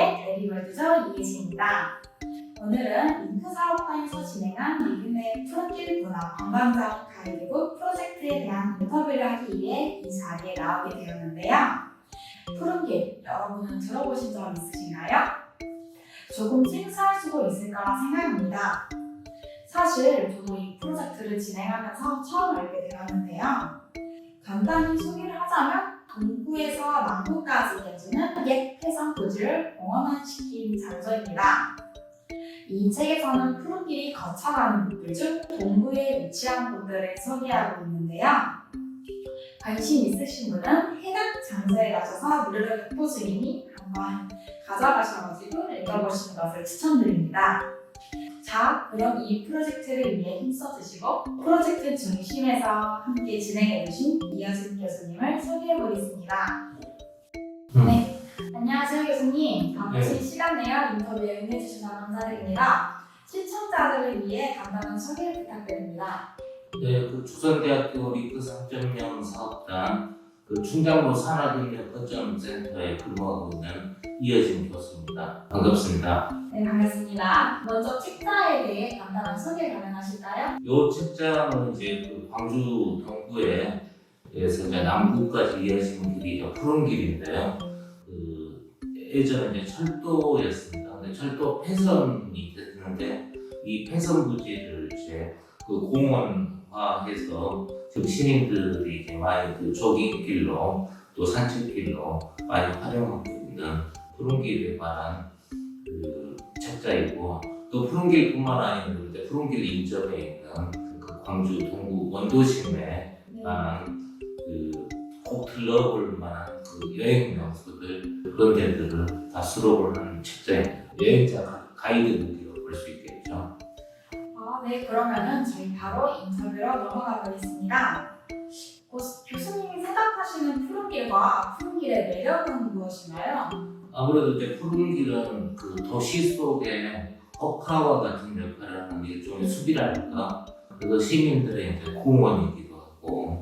의 레디월드저 이예지입니다. 오늘은 링크 사업과에서 진행한 리듬의 푸른길 문화 관광사업 가이드북 프로젝트에 대한 인터뷰를 하기 위해 이 자리에 나오게 되었는데요. 푸른길, 여러분은 들어보신 적 있으신가요? 조금 생소할 수도 있을 거라 생각합니다. 사실 저도 이 프로젝트를 진행하면서 처음 알게 되었는데요. 간단히 소개를 하자면 동부에서 남부까지 이어지는 옛 해상 부지를 공원화시킨 장소입니다. 이 책에서는 푸른길이 거쳐가는 곳들 중 동부에 위치한 곳들을 소개하고 있는데요. 관심 있으신 분은 해당 장소에 가셔서 무료로 격포 중이니 한번 가져가셔가지고 읽어보시는 것을 추천드립니다. 자, 그럼 이 프로젝트를 위해 힘써주시고 프로젝트 중심에서 함께 진행해 주신 이여진 교수님을 소개해 보겠습니다. 음. 네, 안녕하세요 교수님. 바쁘신 네. 시간 내어 인터뷰에 응해주셔서 감사드립니다. 시청자들을 위해 간단한 소개를 부탁드립니다. 네, 그 조선대학교 리크 3.0 사업단 그 충장로 산하동력 거점센터에 근무하고 있는 이여진 교수입니다. 반갑습니다. 네, 반갑습니다. 먼저 책자에 대해 간단한 소개 가능하실까요? 이 책장은 이제 그 광주 동부에 에서 이제 남부까지 이어지는 길이 푸른 길인데요. 그 예전에 이제 철도였습니다. 근데 철도 폐선이 됐는데 이 폐선 부지를 이제 그 공원화해서 지금 시민들이 이제 많이 그 조깅길로 또 산책길로 많이 활용하고 있는 푸른 길에 관한 그 책자이고 또 푸른길뿐만 이제 푸른길 인접에 있는 그 광주 동구 원도심에 네. 관한 그꼭 들러볼 만한 그 여행 명소들 그런 데들을 다 수록을 하는 책자입니다. 여행자 가- 가이드북이라고 볼 수 있겠죠. 아, 네, 그러면은 저희 바로 인터뷰로 넘어가 보겠습니다. 고, 교수님이 생각하시는 푸른길과 푸른길의 매력은 무엇인가요? 아무래도 이제 푸른길은 그 도시 속에 허파와 같은 역할을 하는 일종의 숲이랄까 그래서 시민들의 이제 공원이기도 하고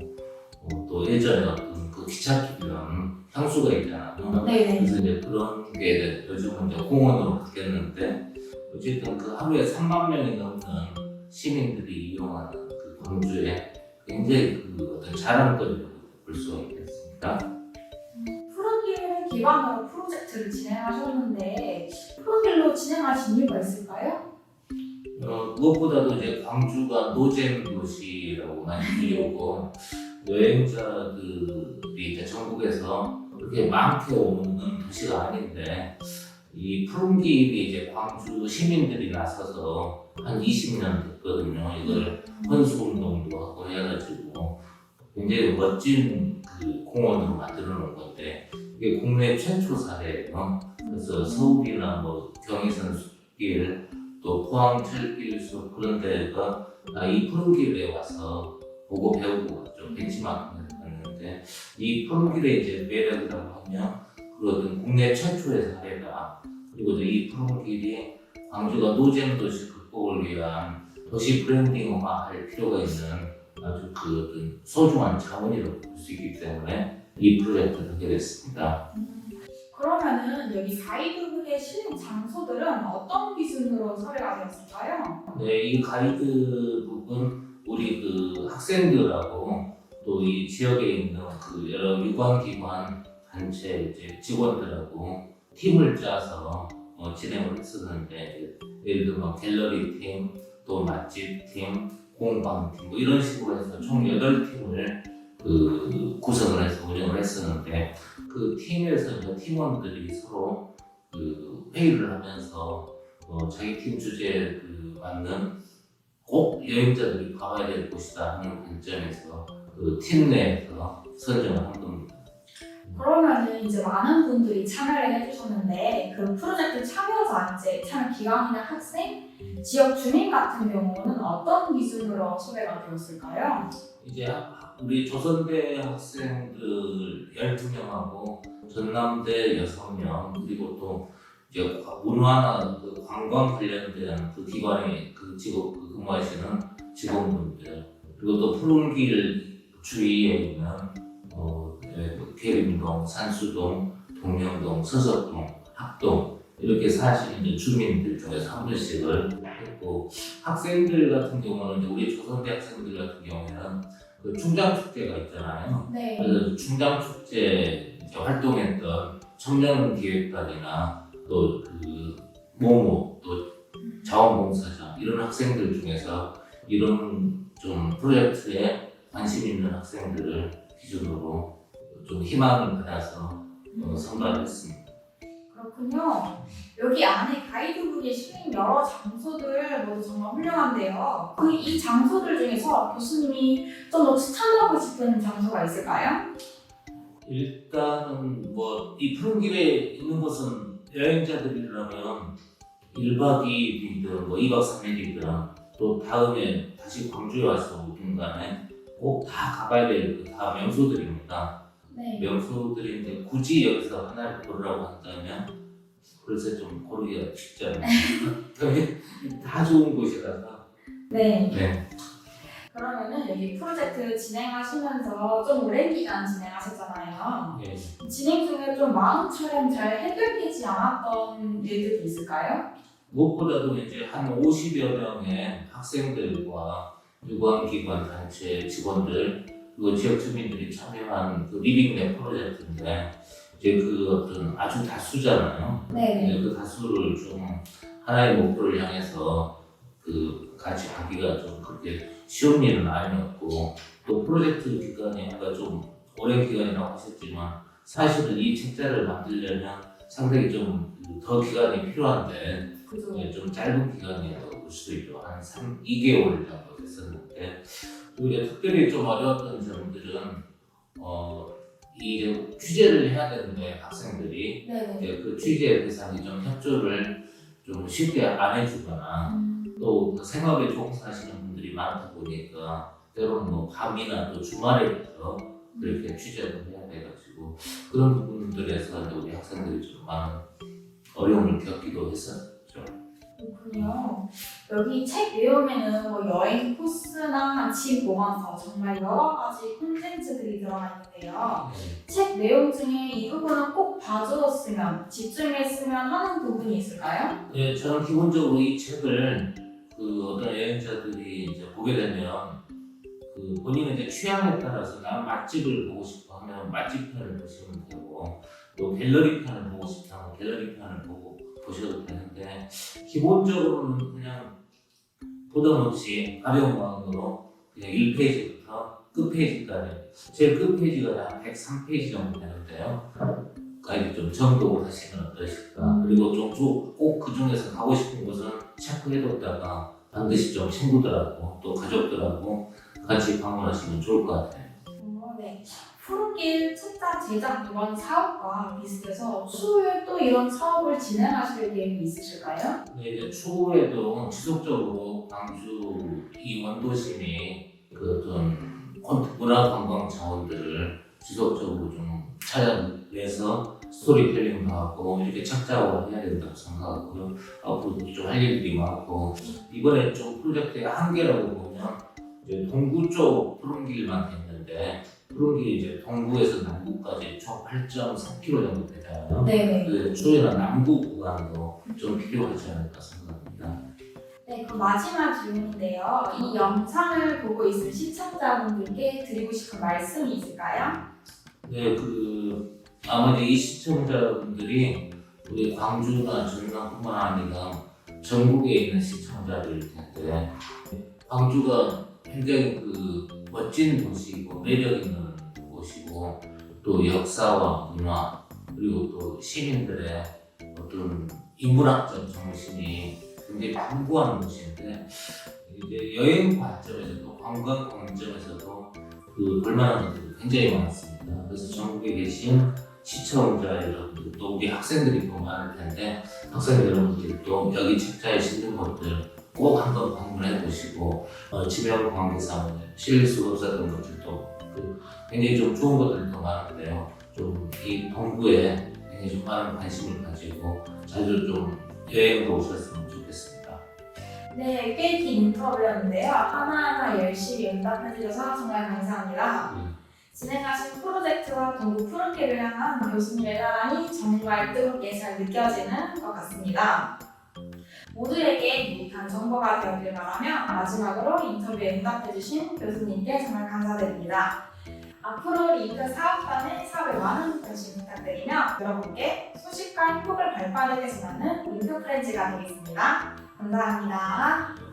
어, 또 예전에 어떤 그 기찻길은 향수가 있잖아요. 네네. 그래서 이제 그런 게 요즘은 이제 공원으로 바뀌었는데 어쨌든 그 하루에 3만 명이 넘는 시민들이 이용하는 그 광주의 굉장히 그 어떤 자랑거리라고 볼 수가 있겠습니다. 푸른길을 기반으로 프로젝트를 진행하셨는데 푸른길로 진행하신 이유가 있을까요? 어, 무엇보다도 이제 광주가 노잼 도시라고 많이 불리우고 여행자들이 이제 전국에서 그렇게 많게 오는 도시가 아닌데 이 푸른길이 이제 광주 시민들이 나서서 한 20년 됐거든요. 이걸 헌수운동도 하고 해가지고 굉장히 멋진 그 공원으로 만들어 놓은 건데 이게 국내 최초 사례예요. 그래서 서울이나 뭐 경의선 숲길 또 포항 철길 숲 그런 데가 다이 푸른 길에 와서 보고 배우고 좀 벤치마킹을 했는데 이 푸른 길의 이제 매력이라고 하면 그런 국내 최초의 사례다. 그리고 또이 푸른 길이 광주가 노잼 도시 극복을 위한 도시 브랜딩화할 필요가 있는 아주 그 어떤 소중한 자원이라고 볼 수 있기 때문에 이 프로젝트를 하게 됐습니다. 그러면은 여기 가이드북의 실행 장소들은 어떤 기준으로 섭외가 되었을까요? 네, 이 가이드북은 우리 그 학생들하고 또 이 지역에 있는 그 여러 유관기관 단체 이제 직원들하고 팀을 짜서 어, 진행을 했었는데 예를 들면 갤러리 팀, 또 맛집 팀, 공방 팀 뭐 이런 식으로 해서 총 8팀을 그 구성을 해서 운영을 했었는데 그 팀에서 이제 팀원들이 서로 그 회의를 하면서 어, 자기 팀 주제에 그 맞는 꼭 여행자들이 가봐야 될 곳이다 하는 관점에서 그 팀 내에서 선정을 한 겁니다. 그러면은 이제 많은 분들이 참여를 해주셨는데 그 프로젝트 참여자 이제 참여 기관이나 학생, 지역 주민 같은 경우는 어떤 기준으로 섭외가 되었을까요? 이제 하- 우리 조선대 학생들 12명하고 전남대 6명 그리고 또 이제 과- 문화나 그 관광 관련된 그 기관에 그 직업 그 근무하시는 직원분들 그리고 또 푸른길 주위에 있는 어, 계림동, 산수동, 동명동, 서석동, 학동 이렇게 사시는 이제 주민들 중에서 한 분씩을 했고 학생들 같은 경우는 우리 조선대 학생들 같은 경우에는 그 충장 축제가 있잖아요. 네. 그래서 충장 축제 이제 활동했던 청년 기획단이나 또 그 모모 또 자원봉사자 이런 학생들 중에서 이런 좀 프로젝트에 관심 있는 학생들을 기준으로 좀 희망을 받아서 어, 선발했습니다. 그렇군요. 여기 안에 가이드북에 실린 여러 장소들 모두 정말 훌륭한데요. 그 이 장소들 중에서 교수님이 좀 더 추천하고 싶은 장소가 있을까요? 일단은 뭐 이 푸른 길에 있는 곳은 여행자들이라면 1박 2일이든 뭐 2박 3일이든 또 다음에 다시 광주에 와서 오든 간에 꼭 다 가봐야 될 다 명소들입니다. 네. 명소들인데 굳이 여기서 하나를 고르라고 한다면 글쎄 좀 고르기가 쉽지 않아요. 다 좋은 곳이라서. 네. 네. 그러면은 여기 프로젝트 진행하시면서 좀 오랜 기간 진행하셨잖아요. 예. 진행 중에 좀 마음처럼 잘 해결되지 않았던 일들도 있을까요? 무엇보다도 이제 한 50여 명의 학생들과 유관기관 단체 직원들 그리고 지역 주민들이 참여한 그 리빙랩 프로젝트인데 이제 그 어떤 아주 다수잖아요. 네. 네, 그 다수를 좀 하나의 목표를 향해서 그 같이 가기가 좀 그렇게 쉬운 일은 아니었고 또 프로젝트 기간이 아까 좀 오랜 기간이라고 하셨지만 사실은 이 책자를 만들려면 상당히 좀 더 기간이 필요한데 그죠. 네, 좀 짧은 기간이라고 볼 수도 있죠. 한 3, 2개월 정도 됐었는데 이제 특별히 좀 어려웠던 점들은 어, 이 취재를 해야 되는데 학생들이 네네. 이제 그 취재 대상이 좀 협조를 좀 쉽게 안 해주거나 음, 또그 생업에 종사하시는 분들이 많다 보니까 때로는 뭐 밤이나 또 주말에부터 그렇게 취재를 해야 돼가지고 그런 부분들에서 이제 우리 학생들이 좀 많은 어려움을 겪기도 했었죠. 그렇군요. 여기 책 내용에는 뭐 여행 코스나 집 모아서 정말 여러 가지 콘텐츠들이 들어가 있는데요. 네. 책 내용 중에 이 부분은 꼭 봐주었으면 집중했으면 하는 부분이 있을까요? 네, 저는 기본적으로 이 책을 그 어떤 여행자들이 이제 보게 되면 그 본인의 이제 취향에 따라서 나는 맛집을 보고 싶어 하면 맛집 편을 보시면 되고 또 갤러리 편을 보고 싶다 하면 갤러리 편을 보고 보셔도 되는데 기본적으로는 그냥 부담 없이 가벼운 마음으로 그냥 1페이지부터 끝페이지까지 제일 끝페이지가 한 103페이지 정도 되는데요. 가이드 좀 정독을 하시면 어떠실까 그리고 좀꼭그 중에서 가고 싶은 곳은 체크해뒀다가 반드시 좀 친구들하고 또 가족들하고 같이 방문하시면 좋을 것 같아요. 어, 네. 푸른길 책자 제작 이번 사업과 비슷해서 추후에 또 이런 사업을 진행하실 계획이 있으실까요? 근데 이제 추후에도 지속적으로 광주 이 원도심이 그 어떤 콘- 문화 관광 자원들을 지속적으로 좀 찾아내서 스토리텔링도 하고 이렇게 착자화를 해야 된다고 생각하고요. 앞으로도 좀 할 일들이 많고 이번에 좀 프로젝트의 한계라고 보면 이제 동구 쪽 푸른길만 됐는데 푸른길이 이제 동구에서 남구까지 총 8.3km 정도 되잖아요. 네네. 그 추후에는 남부 구간도 좀 필요하지 않을까 생각합니다. 네, 그 마지막 질문인데요. 이 영상을 보고 있을 시청자분들께 드리고 싶은 말씀이 있을까요? 네, 그 아마 이제 이 시청자분들이 우리 광주나 전남뿐만 아니라 전국에 있는 시청자들일 텐데 광주가 굉장히 그 멋진 도시이고 매력 있는 곳이고 또 역사와 문화 그리고 또 시민들의 어떤 인문학적 정신이 굉장히 풍부한 곳인데 이제 여행 관점에서도 관광 관점에서도 그 볼만한 것들이 굉장히 많았습니다. 그래서 전국에 계신 시청자 여러분들 또 우리 학생들이 또 많을 텐데 학생 여러분들도 여기 책자에 실린 것들 꼭 한번 방문해 보시고 어, 지명 관계상 실수 없었던 것들도 그 굉장히 좀 좋은 것들도 많은데요. 좀 이 동구에 굉장히 좀 많은 관심을 가지고 자주 좀 여행도 오셨으면 좋겠습니다. 네, 꽤 긴 인터뷰였는데요. 하나하나 열심히 응답해주셔서 정말 감사합니다. 네. 진행하신 프로젝트와 동구 푸른길을 향한 교수님의 사랑이 정말 뜨겁게 잘 느껴지는 것 같습니다. 모두에게 유익한 정보가 되었길 바라며 마지막으로 인터뷰에 응답해주신 교수님께 정말 감사드립니다. 앞으로 링크 사업단의 사업에 많은 관심 부탁드리며 여러분께 소식과 행복을 발빠르게 전하는 링크 프렌즈가 되겠습니다. 감사합니다.